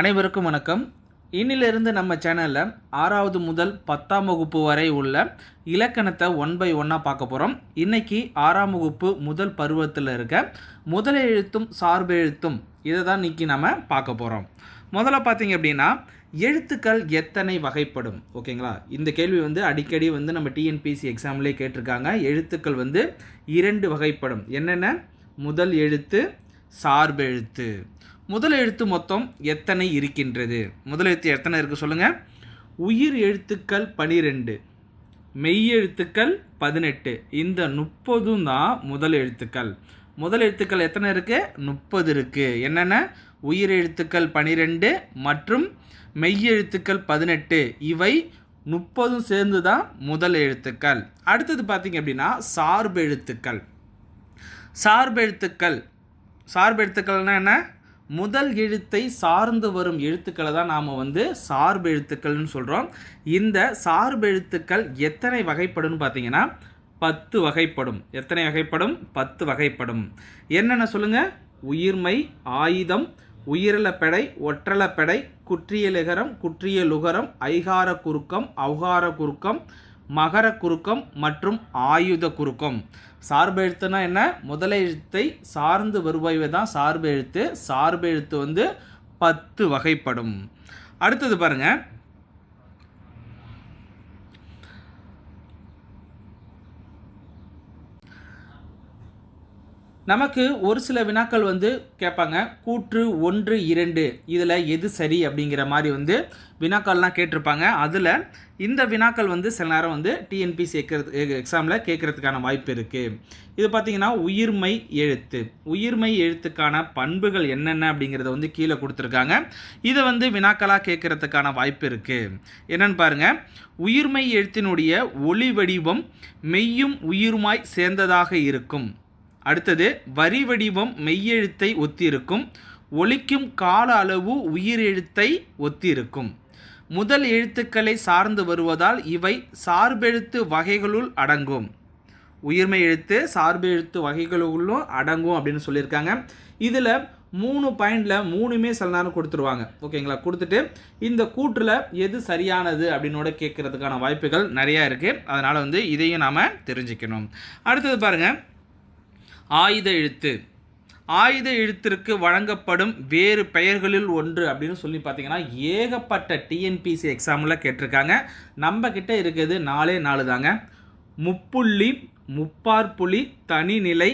அனைவருக்கும் வணக்கம். இன்னிலிருந்து நம்ம சேனலில் ஆறாவது முதல் பத்தாம் வகுப்பு வரை உள்ள இலக்கணத்தை ஒன் பை ஒன்னாக பார்க்க போகிறோம் இன்றைக்கி ஆறாம் வகுப்பு முதல் பருவத்தில் இருக்க முதல் எழுத்தும் சார்பு எழுத்தும் இதை தான் இன்றைக்கி நம்ம பார்க்க போகிறோம் முதல்ல பார்த்தீங்க அப்படின்னா எழுத்துக்கள் எத்தனை வகைப்படும்? ஓகேங்களா? இந்த கேள்வி வந்து அடிக்கடி வந்து நம்ம டிஎன்பிசி எக்ஸாம்லேயே கேட்டிருக்காங்க. எழுத்துக்கள் வந்து இரண்டு வகைப்படும். என்னென்ன? முதல் எழுத்து சார்பு எழுத்து. முதல் எழுத்து மொத்தம் எத்தனை இருக்கின்றது? முதல் எழுத்து எத்தனை இருக்குது சொல்லுங்கள் உயிர் எழுத்துக்கள் பனிரெண்டு மெய் எழுத்துக்கள் பதினெட்டு. இந்த முப்பதும் தான் முதல் எழுத்துக்கள். முதல் எழுத்துக்கள் எத்தனை இருக்குது முப்பது இருக்குது என்னென்ன? உயிர் எழுத்துக்கள் பனிரெண்டு மற்றும் மெய் எழுத்துக்கள் பதினெட்டு. இவை முப்பதும் சேர்ந்து தான் முதல் எழுத்துக்கள். அடுத்தது பார்த்தீங்க அப்படின்னா சார்பு எழுத்துக்கள் சார்பெழுத்துக்கள்னால் என்ன? முதல் எழுத்தை சார்ந்து வரும் எழுத்துக்களை தான் நாம் வந்து சார்பு எழுத்துக்கள்னு சொல்கிறோம் இந்த சார்பு எழுத்துக்கள் எத்தனை வகைப்படும்னு பார்த்தீங்கன்னா பத்து வகைப்படும். எத்தனை வகைப்படும்? பத்து வகைப்படும். என்னென்ன சொல்லுங்கள் உயிர்மை ஆயுதம் உயிரிழப்பெடை ஒற்றலப்படை குற்றியலுகரம் குற்றியலுகரம் ஐகார குறுக்கம் அவுகார குறுக்கம் மகர குறுக்கம் மற்றும் ஆயுத குறுக்கம். சார்பு எழுத்துனா என்ன? முதல எழுத்தை சார்ந்து வருபவை தான் சார்பு எழுத்து. சார்பு எழுத்து வந்து பத்து வகைப்படும். அடுத்தது பாருங்கள் நமக்கு ஒரு சில வினாக்கள் வந்து கேட்பாங்க. கூற்று ஒன்று இரண்டு. இதில் எது சரி அப்படிங்கிற மாதிரி வந்து வினாக்கள்லாம் கேட்டிருப்பாங்க. அதில் இந்த வினாக்கள் வந்து சில நேரம் வந்து டிஎன்பிசி கேட்கறது எக்ஸாமில் கேட்குறதுக்கான வாய்ப்பு இருக்குது இது பார்த்திங்கன்னா உயிர்மை எழுத்து. உயிர்மை எழுத்துக்கான பண்புகள் என்னென்ன அப்படிங்கிறத வந்து கீழே கொடுத்துருக்காங்க. இதை வந்து வினாக்களாக கேட்குறதுக்கான வாய்ப்பு இருக்குது என்னென்னு பாருங்கள் உயிர்மை எழுத்தினுடைய ஒளி வடிவம் மெய்யும் உயிருமாய் சேர்ந்ததாக இருக்கும். அடுத்தது வரி வடிவம் மெய்யெழுத்தை ஒத்திருக்கும் ஒழிக்கும் கால அளவு உயிரெழுத்தை ஒத்திருக்கும். முதல் எழுத்துக்களை சார்ந்து வருவதால் இவை சார்பெழுத்து வகைகளுள் அடங்கும். உயிர்மை எழுத்து சார்பு எழுத்து வகைகளுள்ளும் அடங்கும் அப்படின்னு சொல்லியிருக்காங்க. இதில் மூணு பாயிண்டில் மூணுமே சில நேரம் கொடுத்துருவாங்க. ஓகேங்களா? கொடுத்துட்டு இந்த கூற்றில் எது சரியானது அப்படின்னோட கேட்குறதுக்கான வாய்ப்புகள் நிறையா இருக்குது அதனால் வந்து இதையும் நாம் தெரிஞ்சுக்கணும். அடுத்தது பாருங்கள் ஆயுத எழுத்து. ஆயுத எழுத்திற்கு வழங்கப்படும் வேறு பெயர்களில் ஒன்று அப்படின்னு சொல்லி பார்த்தீங்கன்னா ஏகப்பட்ட டிஎன்பிசி எக்ஸாமில் கேட்டிருக்காங்க. நம்ம கிட்ட இருக்கிறது நாலே நாலு தாங்க. முப்புள்ளி முப்பார்புலி தனிநிலை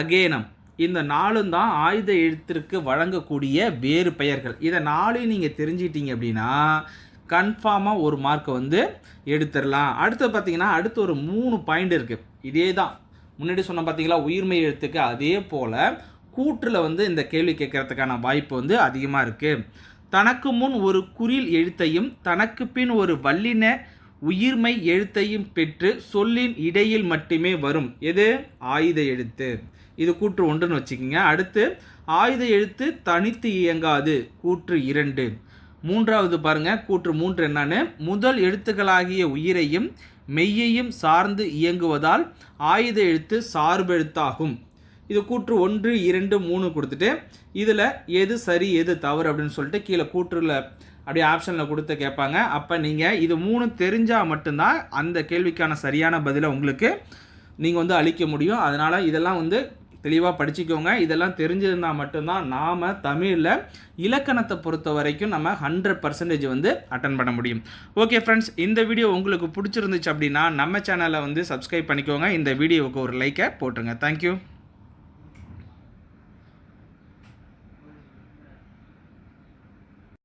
அகேனம். இந்த நாலும் தான் ஆயுத எழுத்திற்கு வழங்கக்கூடிய வேறு பெயர்கள். இதை நாளையும் நீங்கள் தெரிஞ்சிட்டீங்க அப்படின்னா கன்ஃபார்மாக ஒரு மார்க்கை வந்து எடுத்துடலாம். அடுத்து பார்த்தீங்கன்னா அடுத்து ஒரு மூணு பாயிண்ட் இருக்குது இதே தான். முன்னாடி சொன்ன பார்த்தீங்களா உயிர்மை எழுத்துக்கு அதே போல் கூற்றில் வந்து இந்த கேள்வி கேட்கறதுக்கான வாய்ப்பு வந்து அதிகமாக இருக்குது தனக்கு முன் ஒரு குறில் எழுத்தையும் தனக்கு பின் ஒரு வல்லின உயிர்மை எழுத்தையும் பெற்று சொல்லின் இடையில் மட்டுமே வரும். எது? ஆயுத எழுத்து. இது கூற்று ஒன்றுன்னு வச்சுக்கோங்க. அடுத்து ஆயுத எழுத்து தனித்து இயங்காது. கூற்று இரண்டு. மூன்றாவது பாருங்க கூற்று மூன்று என்னன்னு? முதல் எழுத்துக்களாகிய உயிரையும் மெய்யையும் சார்ந்து இயங்குவதால் ஆயுத எழுத்து சார்பு எழுத்தாகும். இது கூற்று ஒன்று இரண்டு மூணு கொடுத்துட்டு இதில் எது சரி எது தவறு அப்படின்னு சொல்லிட்டு கீழே கூற்றுல அப்படியே ஆப்ஷனில் கொடுத்து கேட்பாங்க. அப்போ நீங்கள் இது மூணு தெரிஞ்சால் மட்டும்தான் அந்த கேள்விக்கான சரியான பதிலை உங்களுக்கு நீங்கள் வந்து அளிக்க முடியும். அதனால் இதெல்லாம் வந்து தெளிவாக படிச்சுக்கோங்க. இதெல்லாம் தெரிஞ்சிருந்தால் மட்டும்தான் நாம் தமிழில் இலக்கணத்தை பொறுத்த வரைக்கும் நம்ம ஹண்ட்ரட் பர்சன்டேஜ் வந்து அட்டன் பண்ண முடியும். ஓகே ஃப்ரெண்ட்ஸ் இந்த வீடியோ உங்களுக்கு பிடிச்சிருந்துச்சு அப்படின்னா நம்ம சேனலை வந்து சப்ஸ்கிரைப் பண்ணிக்கோங்க. இந்த வீடியோவுக்கு ஒரு லைக்கை போட்டுருங்க. தேங்க்யூ